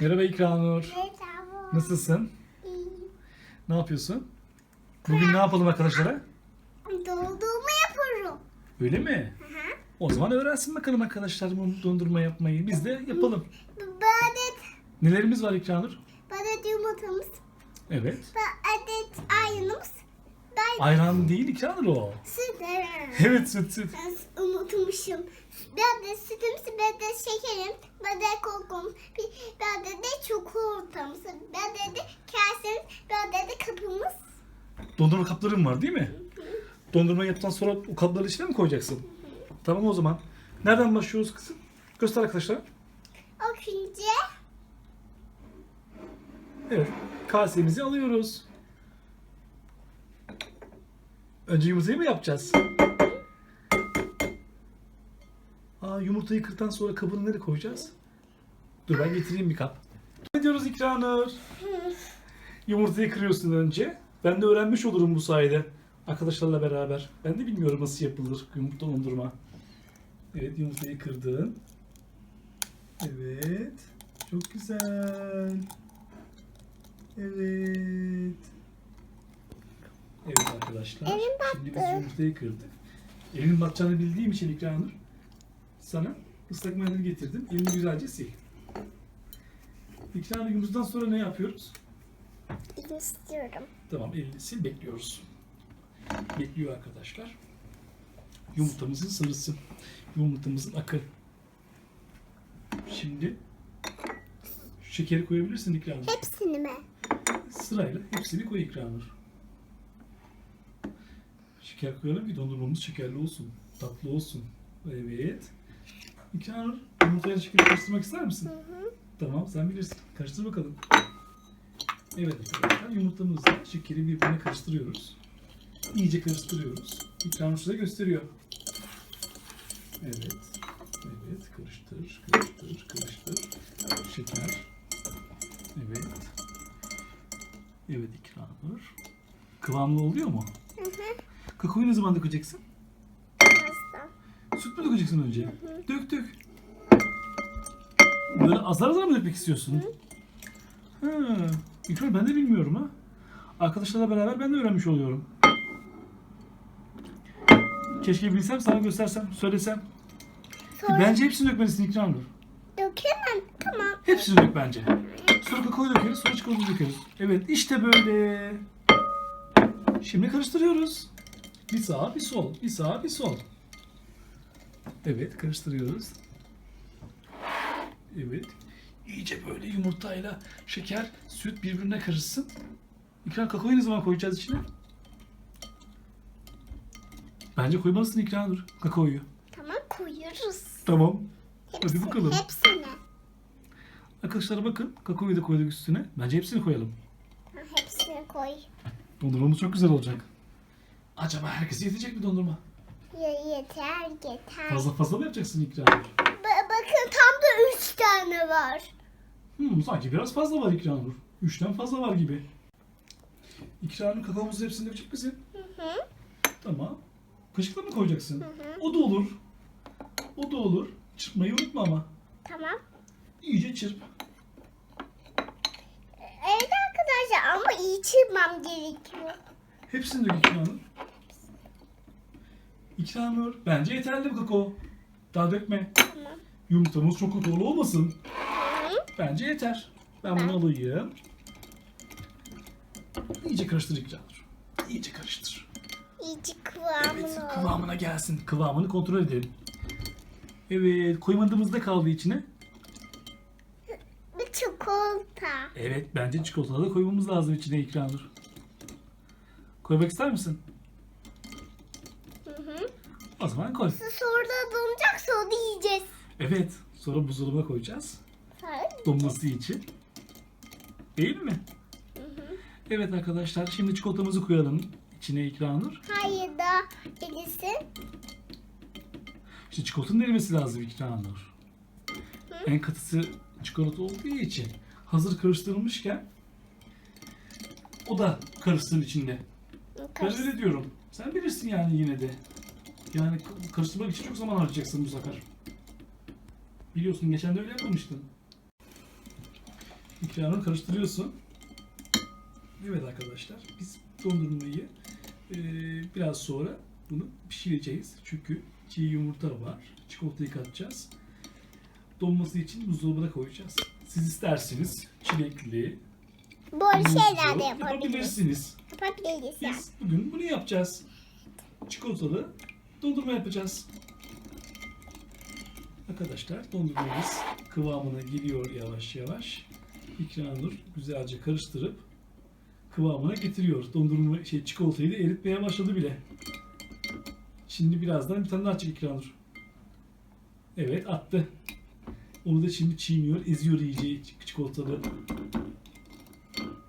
Merhaba İkranur. Merhaba. Nasılsın? İyi. Ne yapıyorsun? Bugün ne yapalım arkadaşlara? Doldurma yapıyorum. Öyle mi? Hı hı. O zaman öğrensin bakalım arkadaşlar bu dondurma yapmayı. Biz de yapalım. Badet, Nelerimiz var İkranur? badet yumurtamız, Evet. badet ayranımız, badet Ayran değil İkranur o. süt. Evet süt süt. Ben unutmuşum. Badet sütümüz, badet şekerim, badet kokum, badet de çikolatamız, badet de kasemiz, badet de kapımız. Dondurma kapların var değil mi? Dondurma yaptıktan sonra o kapların içine mi koyacaksın? Tamam o zaman. Nereden başlıyoruz kızım? Göster arkadaşlar. O önce Evet. Kasemizi alıyoruz. Önce yumurtayı mı yapacağız? Aa, yumurtayı kırdıktan sonra kabını nereye koyacağız? Dur ben getireyim bir kap. Ne diyoruz İkranur? Yumurtayı kırıyorsun önce. Ben de öğrenmiş olurum bu sayede. Arkadaşlarla beraber. Ben de bilmiyorum nasıl yapılır yumurta dondurma. Evet yumurtayı kırdın. Evet. Çok güzel. Evet. Evet arkadaşlar. Elim Şimdi biz battı. yumurtayı kırdık. Elinin batacağını bildiğim için İkranur sana ıslak mendil getirdim. Elini güzelce sil. İkranur yumurtadan sonra ne yapıyoruz? istiyorum. Tamam elini sil bekliyoruz. Bekliyor arkadaşlar. Yumurtamızın sarısı. Yumurtamızın akı. Şimdi şekeri koyabilirsin İkranur. Hepsini mi? Sırayla hepsini koy İkranur. Şeker koyalım ki dondurmamız şekerli olsun. Tatlı olsun. Evet. İkranur yumurtaya şekeri karıştırmak ister misin? Tamam sen bilirsin. Karıştır bakalım. Evet arkadaşlar yumurtamızla şekeri birbirine karıştırıyoruz. İyice karıştırıyoruz. İkranur size gösteriyor. Evet. Evet karıştır, karıştır, karıştır. Şeker. Evet. Evet İkranur. Kıvamlı oluyor mu? Hı hı. Kakaoyu ne zaman dökeceksin? Pasta. Süt mü dökeceksin önce? Dök dök. Böyle azar azar mı dökmek istiyorsun? Ha. İkram ben de bilmiyorum ha. Arkadaşlarla beraber ben de öğrenmiş oluyorum. Keşke bilsem sana göstersem, söylesem. Sonra Bence hepsini dökmelisin İkram Nur. dökemem. Tamam. Hepsini dök bence. Sonra kakaoyu dökeriz, sonra çikolatayı dökeriz. Evet işte böyle. Şimdi karıştırıyoruz. Bir sağ bir sol, bir sağ bir sol. Evet karıştırıyoruz. Evet. İyice böyle yumurtayla şeker, süt birbirine karışsın. İkram kakaoyu ne zaman koyacağız içine? Bence koymalısın İkram dur kakaoyu. Tamam koyuyoruz. Tamam. Hadi Hepsi- bakalım. Hepsini. Arkadaşlar bakın kakaoyu da koyduk üstüne. Bence hepsini koyalım. Ha, Hepsini koy. Dondurmamız çok güzel olacak. Acaba herkese yetecek mi dondurma? Ya yeter yeter. Fazla fazla mı yapacaksın ikram? Ba- bakın tam da üç tane var. Hmm, sanki biraz fazla var ikramur. Üçten fazla var gibi. İkramın kakaomuzu hepsini dökecek misin? Hı hı. Tamam. Kaşıkla mı koyacaksın? Hı hı. O da olur. O da olur. Çırpmayı unutma ama. Tamam. İyice çırp. Evet arkadaşlar ama iyi çırpmam gerekiyor. Hepsini dök ikramur. İkramur. Bence yeterli bu kakao. Daha dökme. Tamam. Yumurtamız çok kakaolu olmasın. Bence yeter. Ben bunu alayım. İyice karıştır İkranur. İyice karıştır. İyice kıvamını Evet, kıvamına gelsin. Kıvamını kontrol edelim. Evet, koymadığımız da kaldı içine. Bir çikolata. Evet, bence çikolata da koymamız lazım içine İkranur. Koymak ister misin? O zaman koy. Sonra da donacak sonra yiyeceğiz. Evet, sonra buzdolabına koyacağız. Sonra Donması için. Değil mi? Hı hı. Evet arkadaşlar, şimdi çikolatamızı koyalım içine İkranur. Hayır da erisin. İşte çikolatanın erimesi lazım İkranur. En katısı çikolata olduğu için hazır karıştırılmışken o da karışsın içinde. Ben öyle diyorum. Sen bilirsin yani yine de. Yani karıştırmak için çok zaman harcayacaksın bu sefer. Biliyorsun geçen de öyle yapmamıştın. İkranur karıştırıyorsun. Evet arkadaşlar biz dondurmayı e, biraz sonra bunu pişireceğiz. Çünkü çiğ yumurta var. Çikolatayı katacağız. Donması için buzdolabına koyacağız. Siz isterseniz çilekli, muzlu şeyler de yapabiliriz. yapabilirsiniz. Yapabiliriz yani. Biz bugün bunu yapacağız. Çikolatalı dondurma yapacağız. Arkadaşlar dondurmamız kıvamına geliyor yavaş yavaş. İkranur güzelce karıştırıp kıvamına getiriyor. Dondurma şey çikolatayı da eritmeye başladı bile. Şimdi birazdan bir tane daha açık İkranur. Evet attı. Onu da şimdi çiğniyor, eziyor iyice çikolatalı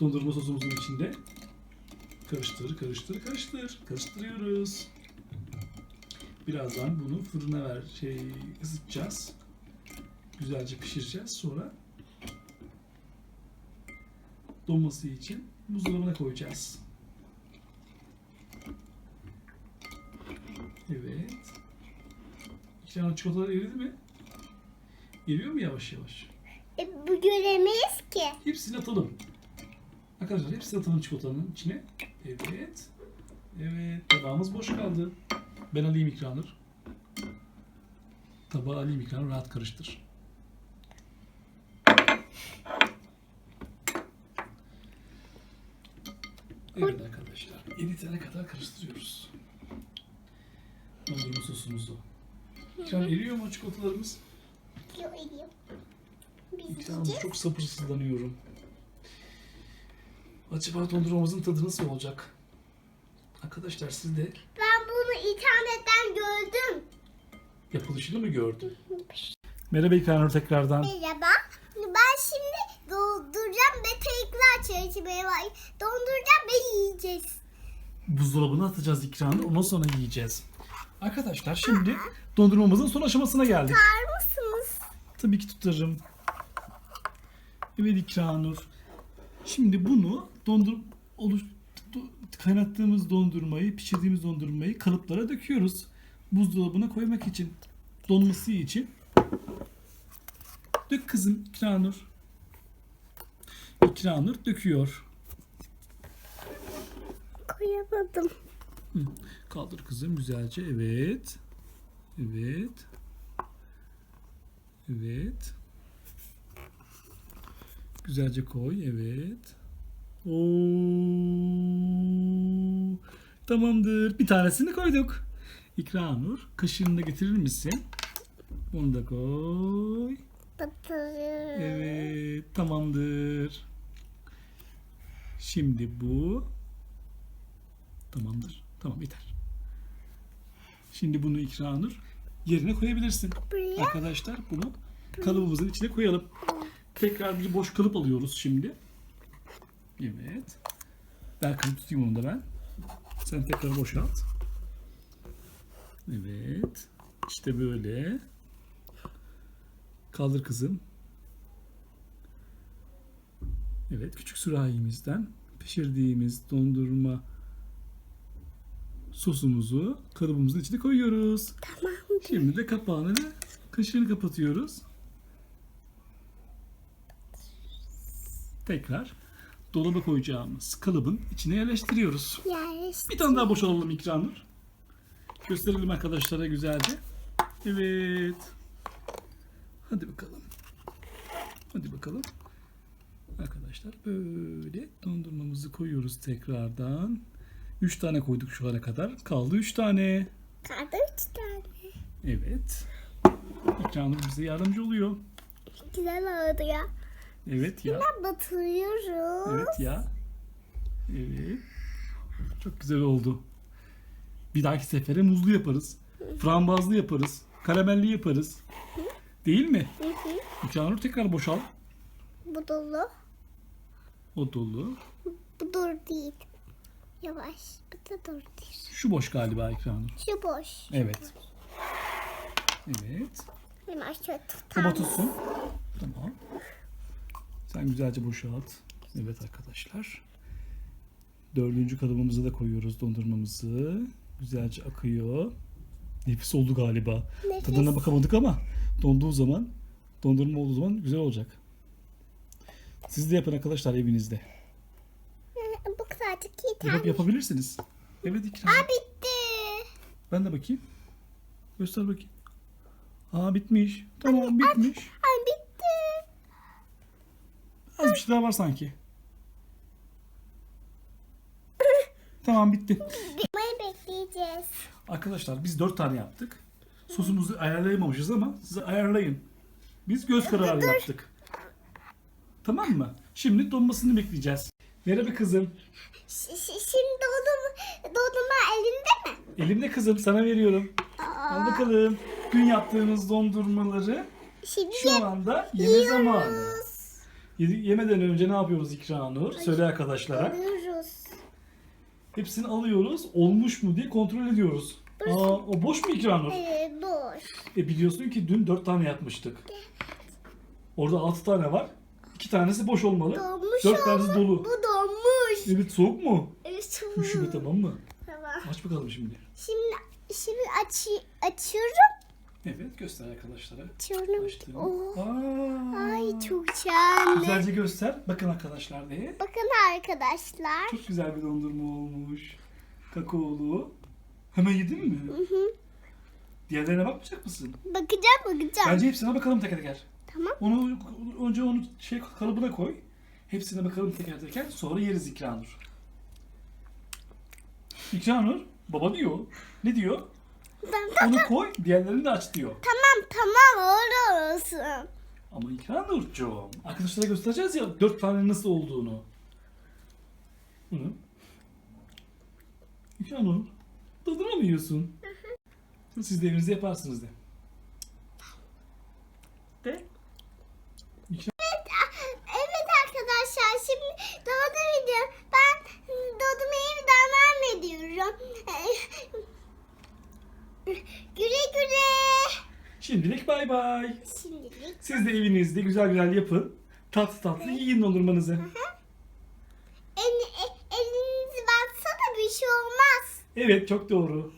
dondurma sosumuzun içinde. Karıştır, karıştır, karıştır. Karıştırıyoruz. Birazdan bunu fırına ver, şey ısıtacağız. Güzelce pişireceğiz. Sonra donması için buzdolabına koyacağız. Evet. İki tane çikolatalar eridi mi? Eriyor mu yavaş yavaş? E, bu göremeyiz ki. Hepsini atalım. Arkadaşlar hepsini atalım çikolatanın içine. Evet. Evet. Tabağımız boş kaldı. Ben alayım ikranır. Tabağı alayım ikranır. Rahat karıştır. Evet arkadaşlar. 7 tane kadar karıştırıyoruz. Dondurma sosumuzu. İkram eriyor mu çikolatalarımız? Yok ediyor. Biz İkram yiyeceğiz. çok sabırsızlanıyorum. Acaba dondurmamızın tadı nasıl olacak? Arkadaşlar siz de yapılışını mı gördün? Merhaba İkranur tekrardan. Merhaba. Ben şimdi dolduracağım ve tekrar çalışmaya var. Donduracağım ve yiyeceğiz. Buzdolabına atacağız İkranur. Ondan sonra yiyeceğiz. Arkadaşlar şimdi dondurmamızın son aşamasına geldik. Tutar mısınız? Tabii ki tutarım. Evet İkranur. Şimdi bunu dondur oluş do- kaynattığımız dondurmayı, pişirdiğimiz dondurmayı kalıplara döküyoruz. Buzdolabına koymak için, donması için. Dök kızım İkranur. İkranur döküyor. Koyamadım. Hı. Kaldır kızım güzelce. Evet. Evet. Evet. Güzelce koy. Evet. Oo. Tamamdır. Bir tanesini koyduk. İkranur, kaşığını da getirir misin? Onu da koy. Evet, tamamdır. Şimdi bu. Tamamdır. Tamam yeter. Şimdi bunu İkranur yerine koyabilirsin. Buraya. Arkadaşlar bunu kalıbımızın içine koyalım. Tekrar bir boş kalıp alıyoruz şimdi. Evet. Ben kalıp tutayım onu da ben. Sen tekrar boşalt. Evet. İşte böyle. Kaldır kızım. Evet küçük sürahimizden pişirdiğimiz dondurma sosumuzu kalıbımızın içine koyuyoruz. Tamam. Şimdi de kapağını ve kaşığını kapatıyoruz. Tekrar dolaba koyacağımız kalıbın içine yerleştiriyoruz. Yerleştir. Bir tane daha boşalalım ikramır. Gösterelim arkadaşlara güzelce. Evet. Hadi bakalım. Hadi bakalım. Arkadaşlar böyle dondurmamızı koyuyoruz tekrardan. 3 tane koyduk şu ana kadar. Kaldı 3 tane. Kaldı üç tane. Evet. İkramır bize yardımcı oluyor. Güzel oldu ya. Evet ya. Ben batırıyorum. Evet ya. Evet. Çok güzel oldu. Bir dahaki sefere muzlu yaparız. Frambuazlı yaparız. Karamelli yaparız. Değil mi? Hı hı. İkranur tekrar boşal. Bu dolu. O dolu. Bu dur değil. Yavaş. Bu da dur değil. Şu boş galiba İkranur. Şu boş. Evet. Evet. Hemen şöyle tutar batılsın. Tamam. Sen güzelce boşalt. Evet arkadaşlar. Dördüncü kalıbımızı da koyuyoruz dondurmamızı. Güzelce akıyor. Nefis oldu galiba. Nefis. Tadına bakamadık ama donduğu zaman, dondurma olduğu zaman güzel olacak. Siz de yapın arkadaşlar evinizde. Bu kadarcık yeter. Yapıp yapabilirsiniz. Evet İkranur. Aa bitti. Ben de bakayım. Göster bakayım. Aa bitmiş. Tamam bitmiş. Ay bitti. Az bir şey daha var sanki. Tamam bitti. Arkadaşlar biz dört tane yaptık. Sosumuzu ayarlayamamışız ama size ayarlayın. Biz göz kararı yaptık. Tamam mı? Şimdi donmasını bekleyeceğiz. Merhaba kızım. Ş- şimdi dondurma, dondurma elinde mi? Elimde kızım sana veriyorum. Al bakalım. Dün yaptığımız dondurmaları Şimdi şu anda yeme zamanı. yiyoruz. Yedi- Yemeden önce ne yapıyoruz İkranur? Söyle arkadaşlara. Yiyoruz. Hepsini alıyoruz. Olmuş mu diye kontrol ediyoruz. Aa, o boş mu İkranur? Ee, boş. E biliyorsun ki dün 4 tane yapmıştık. Orada 6 tane var. 2 tanesi boş olmalı. Donmuş 4 tanesi dolu. Bu donmuş. Evet soğuk mu? Evet, çok- Üşüme tamam mı? Tamam. Aç bakalım şimdi. Şimdi şimdi aç, açıyorum. Evet göster arkadaşlara. Açıyorum. Açtım. Oh. Aa, çok güzel. Güzelce göster. Bakın arkadaşlar diye. Bakın arkadaşlar. Çok güzel bir dondurma olmuş. Kakaolu. Hemen yedin mi? Hı hı. Diğerlerine bakmayacak mısın? Bakacağım bakacağım. Bence hepsine bakalım teker teker. Tamam. Onu önce onu şey kalıbına koy. Hepsine bakalım teker teker. Sonra yeriz İkranur. İkranur baba diyor. Ne diyor? Tamam Onu koy diğerlerini de aç diyor. tamam, tamam öyle olsun. Ama İkranurcuğum arkadaşlara göstereceğiz ya dört tane nasıl olduğunu. Bunu. İkranur tadına mı yiyorsun? Siz de evinizde yaparsınız de. De. Evet, evet arkadaşlar şimdi dondurma ediyorum. Ben dondurmayı devam ediyorum. Güle güle. Şimdilik bay bay. Siz de evinizde güzel güzel yapın. Tatlı tatlı yiyin dondurmanızı. El, el, elinizi batsana bir şey olmaz. Evet çok doğru.